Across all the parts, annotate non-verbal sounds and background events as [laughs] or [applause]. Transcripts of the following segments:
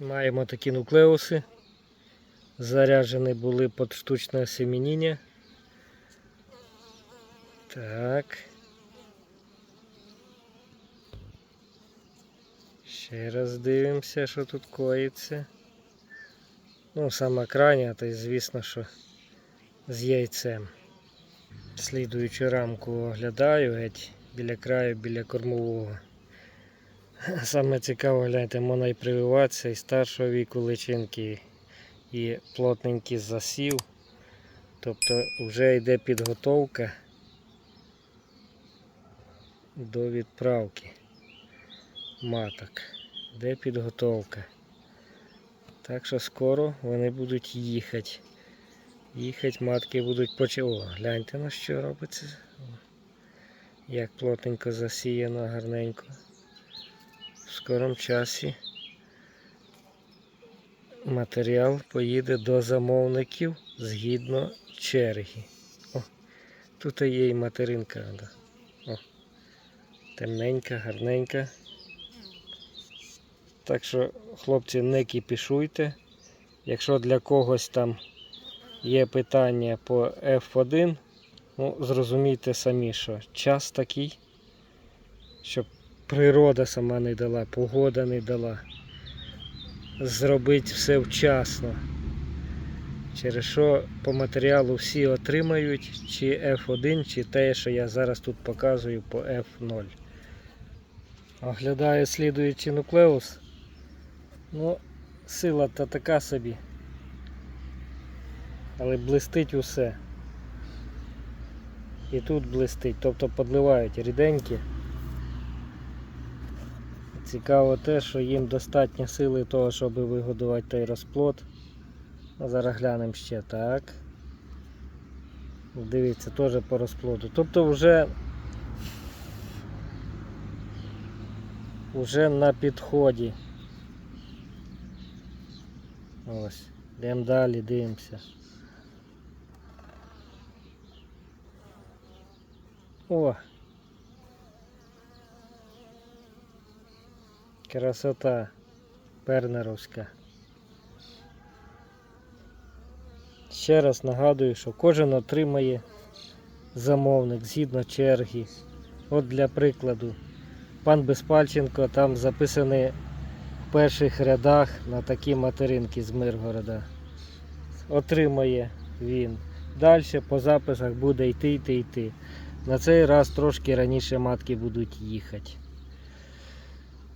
Маємо такі нуклеуси. Заряджені були під штучне осініння. Так. Ще раз дивимося, що тут коїться. Ну, сама крайня, то й звісно, що з яйцем. Слідуючу рамку оглядаю геть біля краю, біля кормового. [laughs] Саме цікаво, гляньте, можна і прививатися і старшого віку личинки, і плотненький засів. Тобто вже йде підготовка до відправки маток. Де підготовка. Так що скоро вони будуть їхати. Їхати матки будуть почи. О, гляньте на що робиться. Як плотненько засіяно, гарненько. В скорому часі матеріал поїде до замовників згідно черги. О, тут є і материнка. О, темненька, гарненька. Так що, хлопці, не кіпішуйте. Якщо для когось там є питання по F1, ну, зрозумійте самі, що час такий, щоб природа сама не дала, погода не дала. Зробити все вчасно. Через що по матеріалу всі отримають чи F1, чи те, що я зараз тут показую по F0. Оглядаю слідуючий нуклеус. Ну, сила та така собі. Але блистить усе. І тут блистить, тобто подливають ріденькі. Цікаво те, що їм достатньо сили того, щоб вигодувати той розплод. Зараз глянемо ще так. Дивіться, теж по розплоду. Тобто вже вже на підході. Ось. Йдемо далі, дивимося. О! Красота пернеровська. Ще раз нагадую, що кожен отримає замовник згідно черги. От для прикладу, пан Безпальченко там записаний в перших рядах на такі материнки з Миргорода. Отримає він. Далі по записах буде йти, йти, йти. На цей раз трошки раніше матки будуть їхати.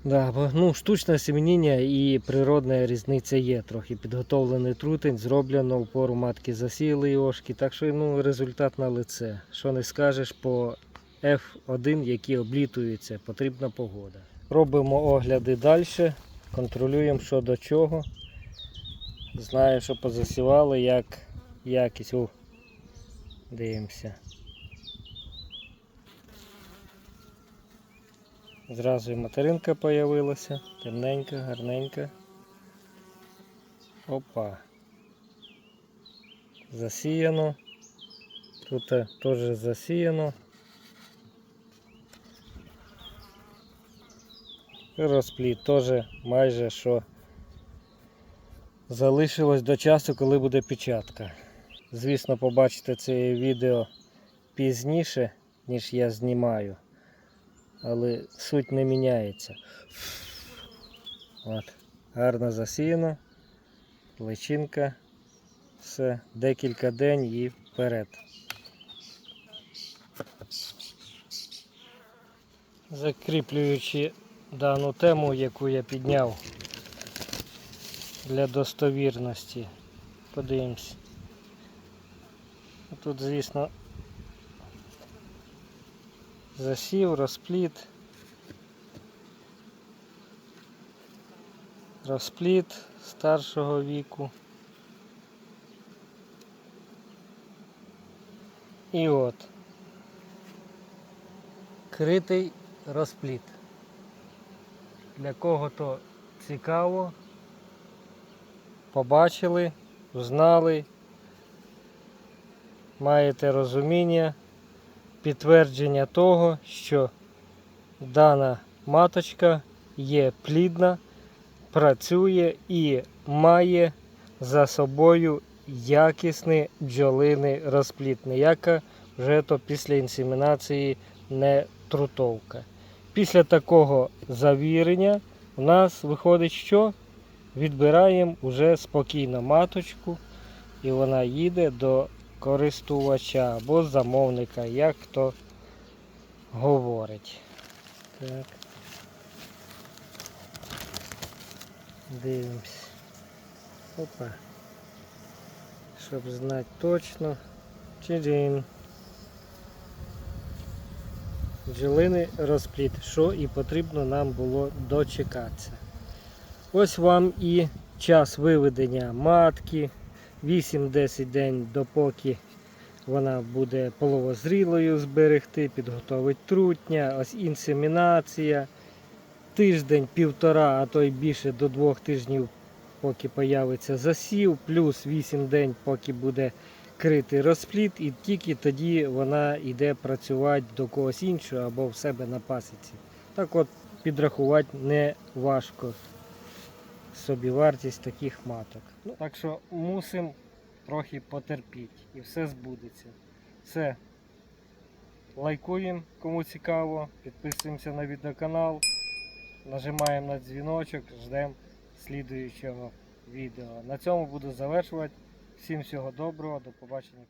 Да, ну, штучне семеніння і природна різниця є. Трохи підготовлений трутень, зроблено в матки засіяли йошки, так що ну, результат на лице. Що не скажеш по F1, які облітуються, потрібна погода. Робимо огляди далі, контролюємо що до чого. Знаю, що позасівали, як якість. О, дивимося. Зразу і материнка появилася, темненька, гарненька. Опа. Засіяно. Тут теж засіяно. Розпліт теж майже що залишилось до часу, коли буде печатка. Звісно, побачите це відео пізніше, ніж я знімаю але суть не міняється. От, гарно засіяно, личинка, все, декілька день і вперед. Закріплюючи дану тему, яку я підняв для достовірності, подивимось. Тут, звісно, засів, розпліт. Розпліт старшого віку. І от критий розпліт. Для кого то цікаво, побачили, знали, маєте розуміння підтвердження того, що дана маточка є плідна працює і має за собою якісний бджолиний розплід. Ніяка вже то після інсемінації не трутовка. Після такого завірення у нас виходить, що відбираємо уже спокійно маточку, і вона їде до користувача або замовника, як хто говорить. Так. Дивимось. Опа. Щоб знати точно. Чирін. Бджолиний розплід, що і потрібно нам було дочекатися. Ось вам і час виведення матки. 8-10 день допоки вона буде половозрілою зберегти, підготовить трутня, ось інсемінація. Тиждень, півтора, а то й більше до двох тижнів, поки появиться засів, плюс 8 день, поки буде критий розплід, і тільки тоді вона йде працювати до когось іншого або в себе на пасіці. Так от підрахувати не важко собівартість таких маток. Ну, так що мусимо трохи потерпіти і все збудеться. Все. Лайкуємо, кому цікаво, підписуємося на відеоканал, нажимаємо на дзвіночок, ждемо слідуючого відео. На цьому буду завершувати. Всім всього доброго, до побачення.